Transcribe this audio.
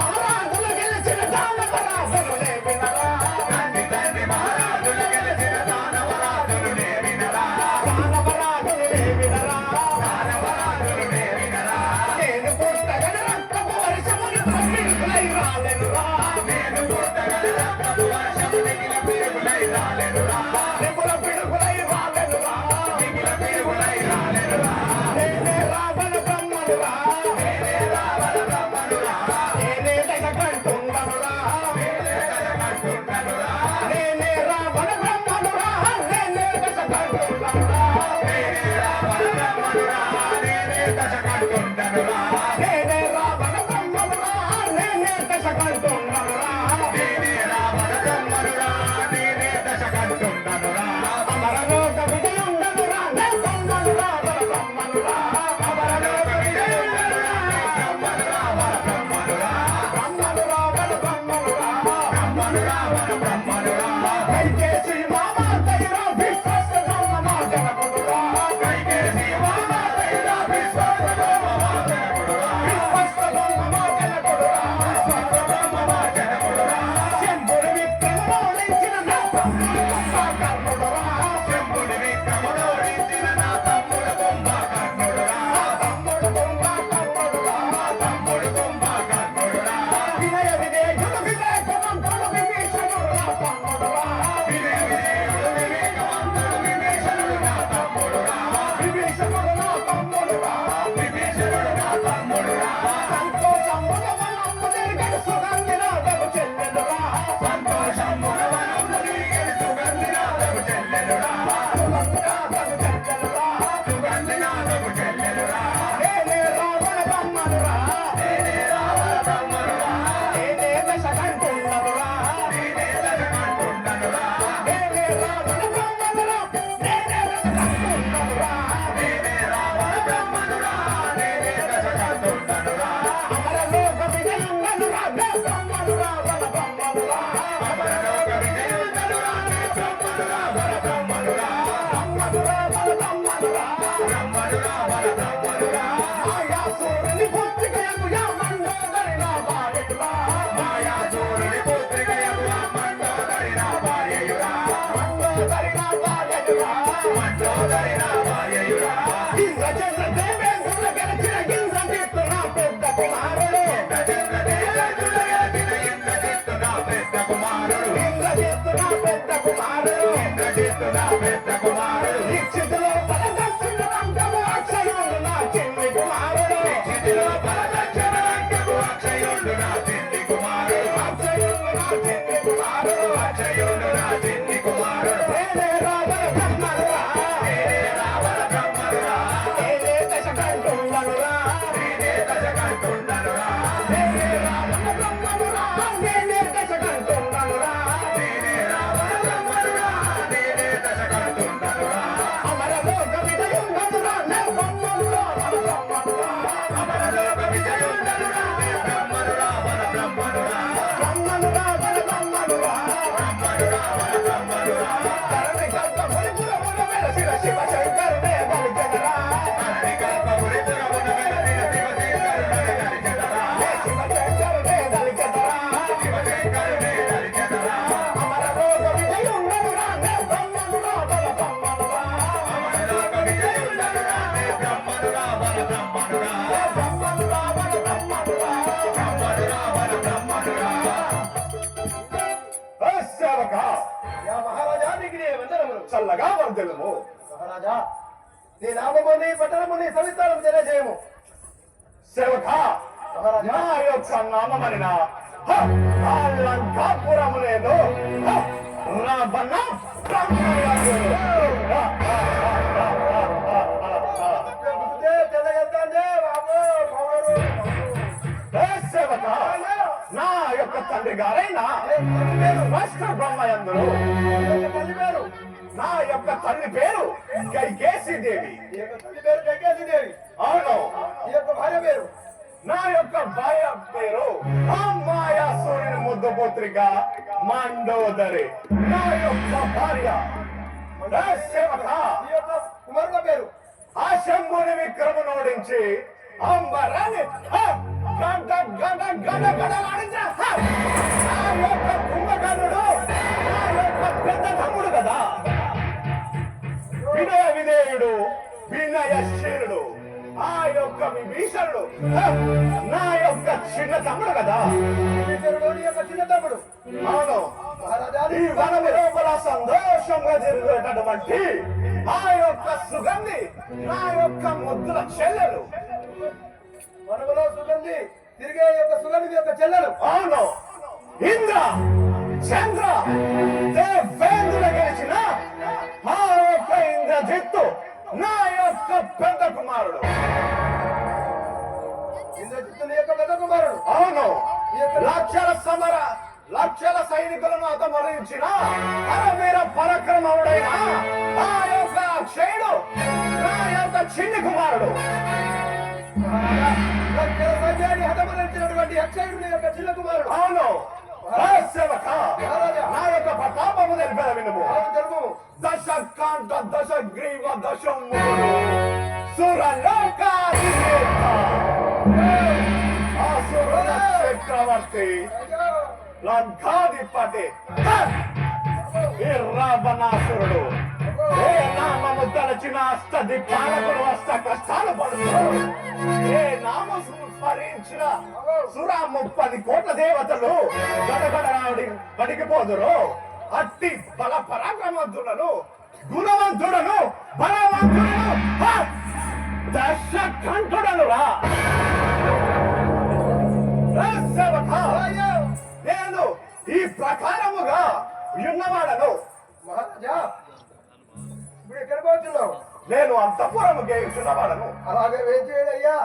மாறா Brahma, Brahma. చేయగలము మహారాజా నీ నామముని పట్టణముని సవిస్తారం తెలియజేయము. సేవక నా యొక్క నామమైన లంకాపురము లేదు నా నా యొక్క తండ్రి గారైనా రాష్ట్ర బ్రహ్మయందులు తల్లి పేరు గైకేసి దేవి పేరు ఈ యొక్క పేరు నా యొక్క భార్య పేరు అమ్మాయ సూర్యుని ముద్దు పుత్రిక మండోదరి నా యొక్క భార్య పేరు ఆ శంభుని విక్రమనోడించి అంబరాన్ని గంట గంట గంట గంట ఆడించిన వినయ వినయశీలుడు. ఆ యొక్క విభీషణుడు. నా యొక్క చిన్న తమ్ముడు కదా. యొక్క చిన్న తమ్ముడు అవును. ఈ వనము లోపల సంతోషంగా జరిగేటటువంటి ఆ యొక్క సుగంధి నా యొక్క ముద్దుల చెల్లెలు. మనములో సుగంధి తిరిగే యొక్క సుగంధి యొక్క చెల్లెలు అవును. ఇంద్ర చంద్ర దేవేంద్రుడు గెలిచిన పరక్రమముడైన ఆ యొక్క అక్షయుడు నా యొక్క చిన్ని కుమారుడు. సైన్యాన్ని హతమరించినటువంటి అక్షయుడు యొక్క చిన్న కుమారుడు. అవును. ఆ సేవక నా యొక్క ప్రతాపము వినుము. దశ కాంత దశ గ్రీవ దశములు సురలోకాధినేత అసురుల చక్రవర్తి లంకాధిపతి. రావణాసురుడు ఏ నామము తలచిన అష్ట దిక్పాలకులు అష్ట కష్టాలు పడుతున్నారు ఏ నామం స్మరించిన సురా ముప్పది కోట్ల దేవతలు గడగడరాడి పడికిపోదురు. అట్టి బల పరాక్రమవంతులను గుణవంతుడను బలవంతుడను దశ కంఠుడను రా నేను ఈ ప్రకారముగా ఉన్నవాడను మహారాజా ఇప్పుడు ఎక్కడ పోతున్నావు? నేను అంతపురము గేయుచున్నవాడను అలాగే వేచేయడయ్యా